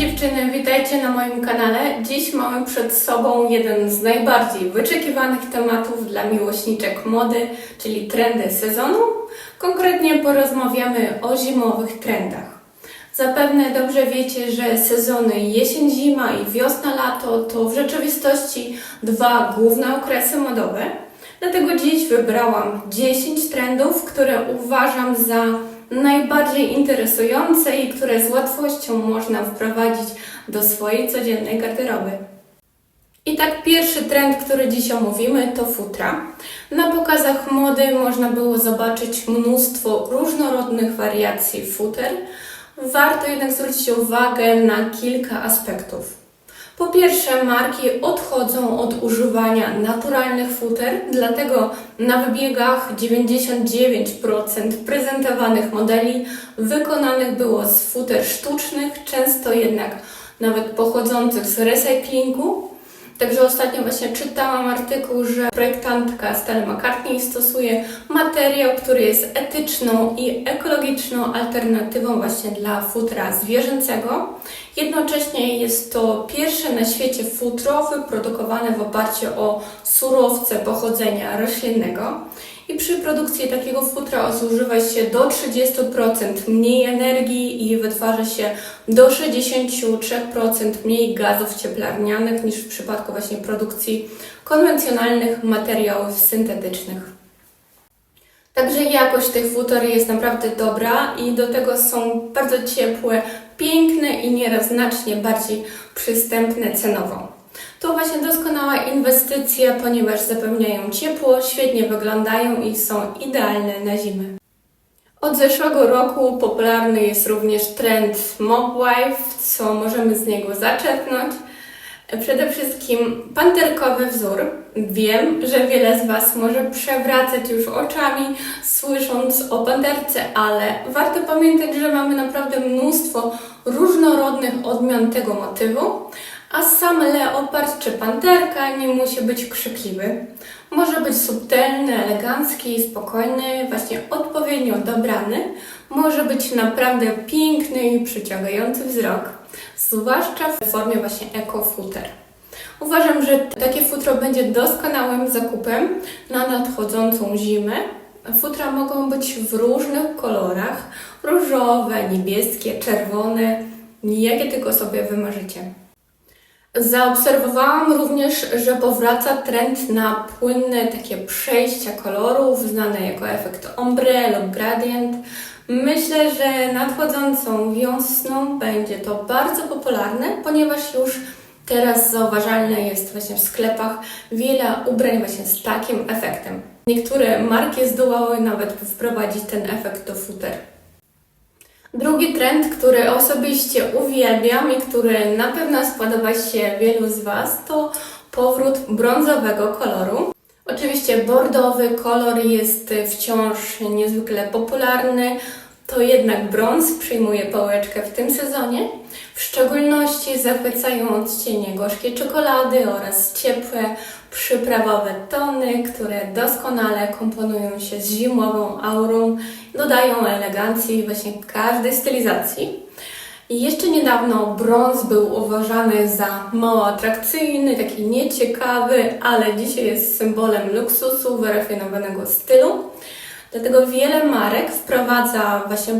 dziewczyny, witajcie na moim kanale. Dziś mamy przed sobą jeden z najbardziej wyczekiwanych tematów dla miłośniczek mody, czyli trendy sezonu. Konkretnie porozmawiamy o zimowych trendach. Zapewne dobrze wiecie, że sezony jesień-zima i wiosna-lato to w rzeczywistości dwa główne okresy modowe. Dlatego dziś wybrałam 10 trendów, które uważam za najbardziej interesujące i które z łatwością można wprowadzić do swojej codziennej garderoby. I tak pierwszy trend, który dziś omówimy, to futra. Na pokazach mody można było zobaczyć mnóstwo różnorodnych wariacji futer. Warto jednak zwrócić uwagę na kilka aspektów. Po pierwsze, marki odchodzą od używania naturalnych futer, dlatego na wybiegach 99% prezentowanych modeli wykonanych było z futer sztucznych, często jednak nawet pochodzących z recyklingu. Także ostatnio właśnie czytałam artykuł, że projektantka Stella McCartney stosuje materiał, który jest etyczną i ekologiczną alternatywą właśnie dla futra zwierzęcego. Jednocześnie jest to pierwsze na świecie futro wyprodukowane w oparciu o surowce pochodzenia roślinnego. I przy produkcji takiego futra zużywa się do 30% mniej energii i wytwarza się do 63% mniej gazów cieplarnianych niż w przypadku właśnie produkcji konwencjonalnych materiałów syntetycznych. Także jakość tych futer jest naprawdę dobra i do tego są bardzo ciepłe, piękne i nieraz znacznie bardziej przystępne cenowo. To właśnie doskonała inwestycja, ponieważ zapewniają ciepło, świetnie wyglądają i są idealne na zimę. Od zeszłego roku popularny jest również trend Mobwife, co możemy z niego zaczerpnąć. Przede wszystkim panterkowy wzór. Wiem, że wiele z Was może przewracać już oczami, słysząc o panterce, ale warto pamiętać, że mamy naprawdę mnóstwo różnorodnych odmian tego motywu, a sam leopard czy panterka nie musi być krzykliwy. Może być subtelny, elegancki, spokojny, właśnie odpowiednio dobrany. Może być naprawdę piękny i przyciągający wzrok, zwłaszcza w formie właśnie eco-footer. Uważam, że takie futro będzie doskonałym zakupem na nadchodzącą zimę. Futra mogą być w różnych kolorach: różowe, niebieskie, czerwone, jakie tylko sobie wymarzycie. Zaobserwowałam również, że powraca trend na płynne takie przejścia kolorów, znane jako efekt ombre lub gradient. Myślę, że nadchodzącą wiosną będzie to bardzo popularne, ponieważ już teraz zauważalne jest właśnie w sklepach wiele ubrań właśnie z takim efektem. Niektóre marki zdołały nawet wprowadzić ten efekt do futer. Drugi trend, który osobiście uwielbiam i który na pewno spodoba się wielu z Was, to powrót brązowego koloru. Oczywiście bordowy kolor jest wciąż niezwykle popularny, to jednak brąz przyjmuje pałeczkę w tym sezonie. W szczególności zachwycają odcienie gorzkiej czekolady oraz ciepłe, przyprawowe tony, które doskonale komponują się z zimową aurą, dodają elegancji właśnie każdej stylizacji. I jeszcze niedawno brąz był uważany za mało atrakcyjny, taki nieciekawy, ale dzisiaj jest symbolem luksusu, wyrafinowanego stylu. Dlatego wiele marek wprowadza właśnie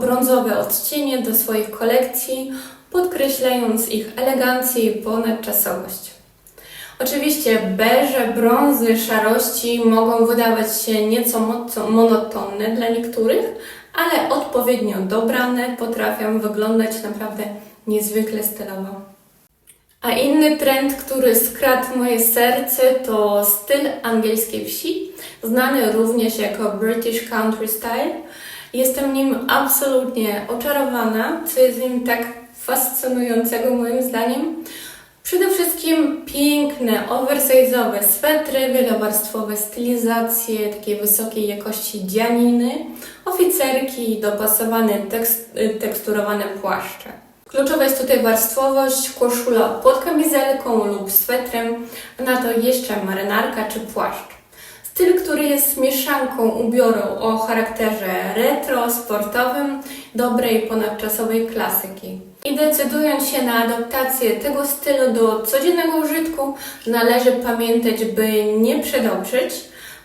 brązowe odcienie do swoich kolekcji, podkreślając ich elegancję i ponadczasowość. Oczywiście beże, brązy, szarości mogą wydawać się nieco monotonne dla niektórych, ale odpowiednio dobrane potrafią wyglądać naprawdę niezwykle stylowo. A inny trend, który skradł moje serce, to styl angielskiej wsi, znany również jako British Country Style. Jestem nim absolutnie oczarowana, co jest w nim tak fascynującego moim zdaniem. Przede wszystkim piękne, oversize'owe swetry, wielowarstwowe stylizacje, takiej wysokiej jakości dzianiny, oficerki i dopasowane tekst, teksturowane płaszcze. Kluczowa jest tutaj warstwowość, koszula pod kamizelką lub swetrem, a na to jeszcze marynarka czy płaszcz. Styl, który jest mieszanką ubioru o charakterze retro, sportowym, dobrej, ponadczasowej klasyki. I decydując się na adaptację tego stylu do codziennego użytku, należy pamiętać, by nie przedobrzyć.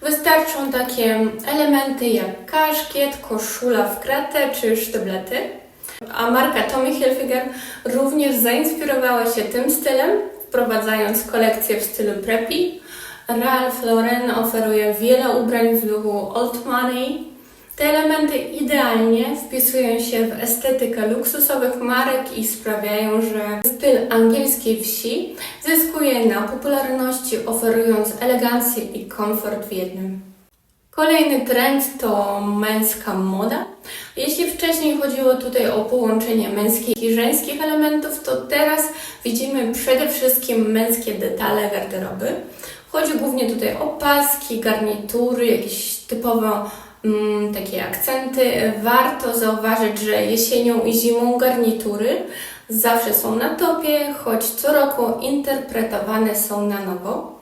Wystarczą takie elementy jak kaszkiet, koszula w kratę czy sztyblety. A marka Tommy Hilfiger również zainspirowała się tym stylem, wprowadzając kolekcję w stylu preppy. Ralph Lauren oferuje wiele ubrań w duchu old money. Te elementy idealnie wpisują się w estetykę luksusowych marek i sprawiają, że styl angielskiej wsi zyskuje na popularności, oferując elegancję i komfort w jednym. Kolejny trend to męska moda. Jeśli wcześniej chodziło tutaj o połączenie męskich i żeńskich elementów, to teraz widzimy przede wszystkim męskie detale garderoby. Chodzi głównie tutaj o paski, garnitury, jakieś typowo mm, takie akcenty. Warto zauważyć, że jesienią i zimą garnitury zawsze są na topie, choć co roku interpretowane są na nowo.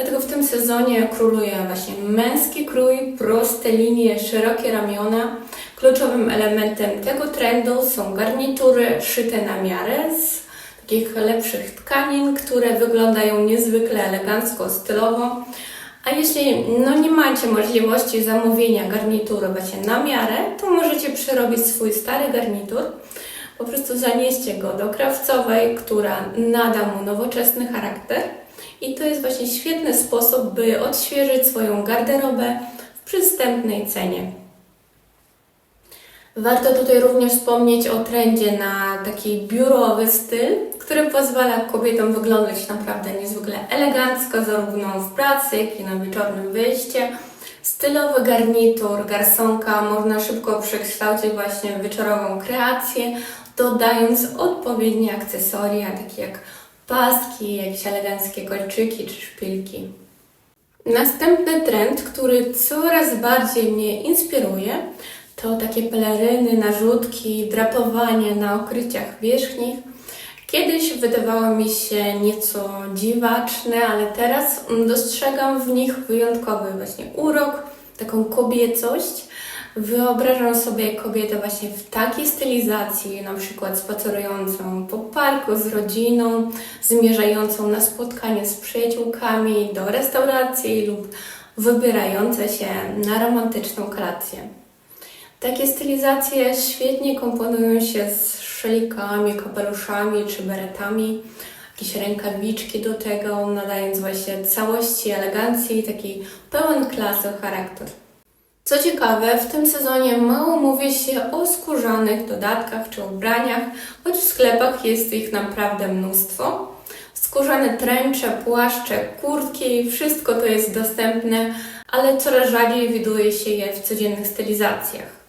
Dlatego w tym sezonie króluje właśnie męski krój, proste linie, szerokie ramiona. Kluczowym elementem tego trendu są garnitury szyte na miarę z takich lepszych tkanin, które wyglądają niezwykle elegancko, stylowo. A jeśli no, nie macie możliwości zamówienia garnituru właśnie na miarę, to możecie przerobić swój stary garnitur. Po prostu zanieście go do krawcowej, która nada mu nowoczesny charakter. I to jest właśnie świetny sposób, by odświeżyć swoją garderobę w przystępnej cenie. Warto tutaj również wspomnieć o trendzie na taki biurowy styl, który pozwala kobietom wyglądać naprawdę niezwykle elegancko, zarówno w pracy, jak i na wieczornym wyjście. Stylowy garnitur, garsonka można szybko przekształcić właśnie w wieczorową kreację, dodając odpowiednie akcesoria, takie jak paski, jakieś eleganckie kolczyki czy szpilki. Następny trend, który coraz bardziej mnie inspiruje, to takie peleryny, narzutki, drapowanie na okryciach wierzchnich. Kiedyś wydawało mi się nieco dziwaczne, ale teraz dostrzegam w nich wyjątkowy właśnie urok, taką kobiecość. Wyobrażam sobie kobietę właśnie w takiej stylizacji, na przykład spacerującą po parku z rodziną, zmierzającą na spotkanie z przyjaciółkami do restauracji lub wybierające się na romantyczną kolację. Takie stylizacje świetnie komponują się z szelikami, kapeluszami czy beretami, jakieś rękawiczki do tego, nadając właśnie całości elegancji i taki pełen klasy charakter. Co ciekawe, w tym sezonie mało mówi się o skórzanych dodatkach czy ubraniach, choć w sklepach jest ich naprawdę mnóstwo. Skórzane tręcze, płaszcze, kurtki, wszystko to jest dostępne, ale coraz rzadziej widuje się je w codziennych stylizacjach.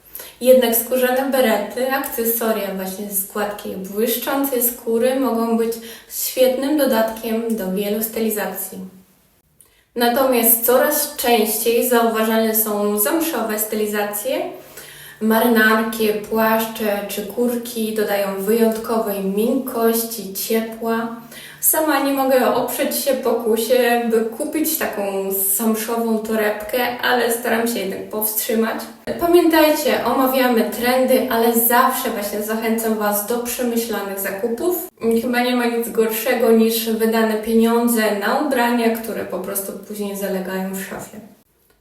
Jednak skórzane berety, akcesoria właśnie z gładkiej, błyszczącej skóry mogą być świetnym dodatkiem do wielu stylizacji. Natomiast coraz częściej zauważane są zamszowe stylizacje. Marynarki, płaszcze czy kurki dodają wyjątkowej miękkości, ciepła. Sama nie mogę oprzeć się pokusie, by kupić taką zamszową torebkę, ale staram się jednak powstrzymać. Pamiętajcie, omawiamy trendy, ale zawsze właśnie zachęcam Was do przemyślanych zakupów. Chyba nie ma nic gorszego niż wydane pieniądze na ubrania, które po prostu później zalegają w szafie.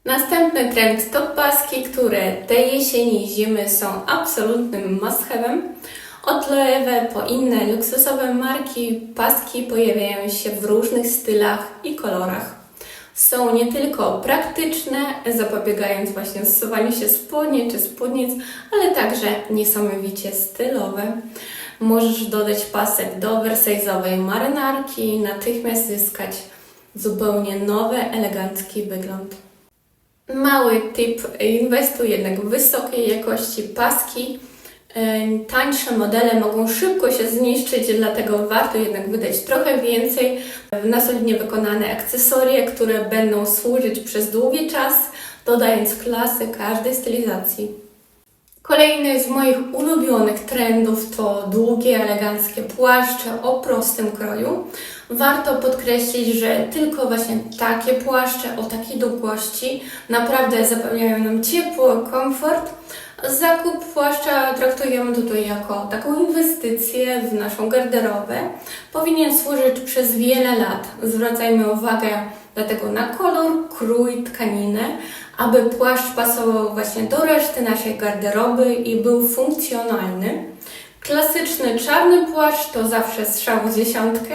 Następny trend to paski, które tej jesieni i zimy są absolutnym must-have'em. Od Loewe po inne luksusowe marki paski pojawiają się w różnych stylach i kolorach. Są nie tylko praktyczne, zapobiegając właśnie zsuwaniu się spodnie czy spódnic, ale także niesamowicie stylowe. Możesz dodać pasek do oversize'owej marynarki i natychmiast zyskać zupełnie nowy, elegancki wygląd. Mały tip, inwestuj jednak w wysokiej jakości paski. E, Tańsze modele mogą szybko się zniszczyć, dlatego warto jednak wydać trochę więcej na solidnie wykonane akcesoria, które będą służyć przez długi czas, dodając klasy każdej stylizacji. Kolejny z moich ulubionych trendów to długie, eleganckie płaszcze o prostym kroju. Warto podkreślić, że tylko właśnie takie płaszcze o takiej długości naprawdę zapewniają nam ciepło, komfort. Zakup płaszcza traktujemy tutaj jako taką inwestycję w naszą garderobę. Powinien służyć przez wiele lat. Zwracajmy uwagę dlatego na kolor, krój, tkaninę, aby płaszcz pasował właśnie do reszty naszej garderoby i był funkcjonalny. Klasyczny czarny płaszcz to zawsze strzał w dziesiątkę,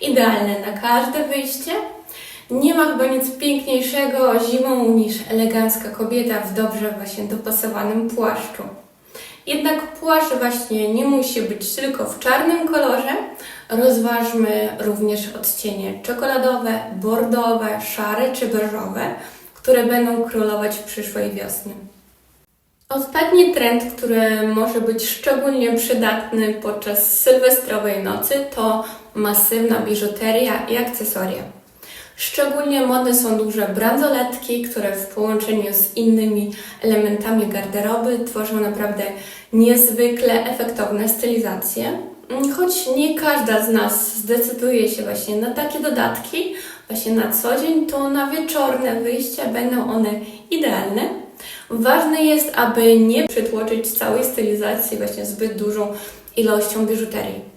idealny na każde wyjście. Nie ma chyba nic piękniejszego zimą niż elegancka kobieta w dobrze właśnie dopasowanym płaszczu. Jednak płaszcz właśnie nie musi być tylko w czarnym kolorze. Rozważmy również odcienie czekoladowe, bordowe, szare czy beżowe, które będą królować przyszłej wiosny. Ostatni trend, który może być szczególnie przydatny podczas sylwestrowej nocy, to masywna biżuteria i akcesoria. Szczególnie modne są duże bransoletki, które w połączeniu z innymi elementami garderoby tworzą naprawdę niezwykle efektowne stylizacje. Choć nie każda z nas zdecyduje się właśnie na takie dodatki, właśnie na co dzień, to na wieczorne wyjścia będą one idealne. Ważne jest, aby nie przytłoczyć całej stylizacji właśnie zbyt dużą ilością biżuterii.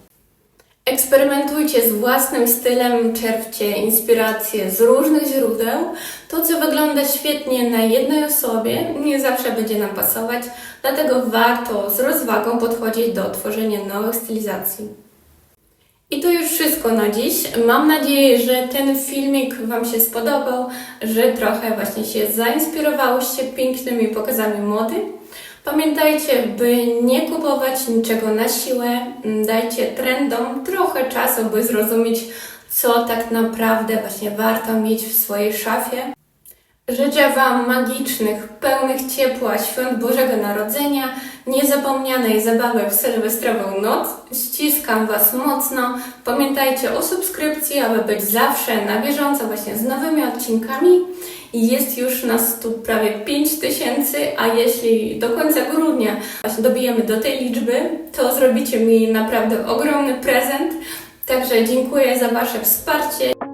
Eksperymentujcie z własnym stylem, czerpcie inspiracje z różnych źródeł. To, co wygląda świetnie na jednej osobie, nie zawsze będzie nam pasować, dlatego warto z rozwagą podchodzić do tworzenia nowych stylizacji. I to już wszystko na dziś. Mam nadzieję, że ten filmik Wam się spodobał, że trochę właśnie się zainspirowałyście pięknymi pokazami mody. Pamiętajcie, by nie kupować niczego na siłę. Dajcie trendom trochę czasu, by zrozumieć, co tak naprawdę właśnie warto mieć w swojej szafie. Życzę Wam magicznych, pełnych ciepła świąt Bożego Narodzenia, niezapomnianej zabawy w sylwestrową noc. Ściskam Was mocno. Pamiętajcie o subskrypcji, aby być zawsze na bieżąco właśnie z nowymi odcinkami. Jest już nas tu prawie 5 tysięcy, a jeśli do końca grudnia właśnie dobijemy do tej liczby, to zrobicie mi naprawdę ogromny prezent. Także dziękuję za Wasze wsparcie.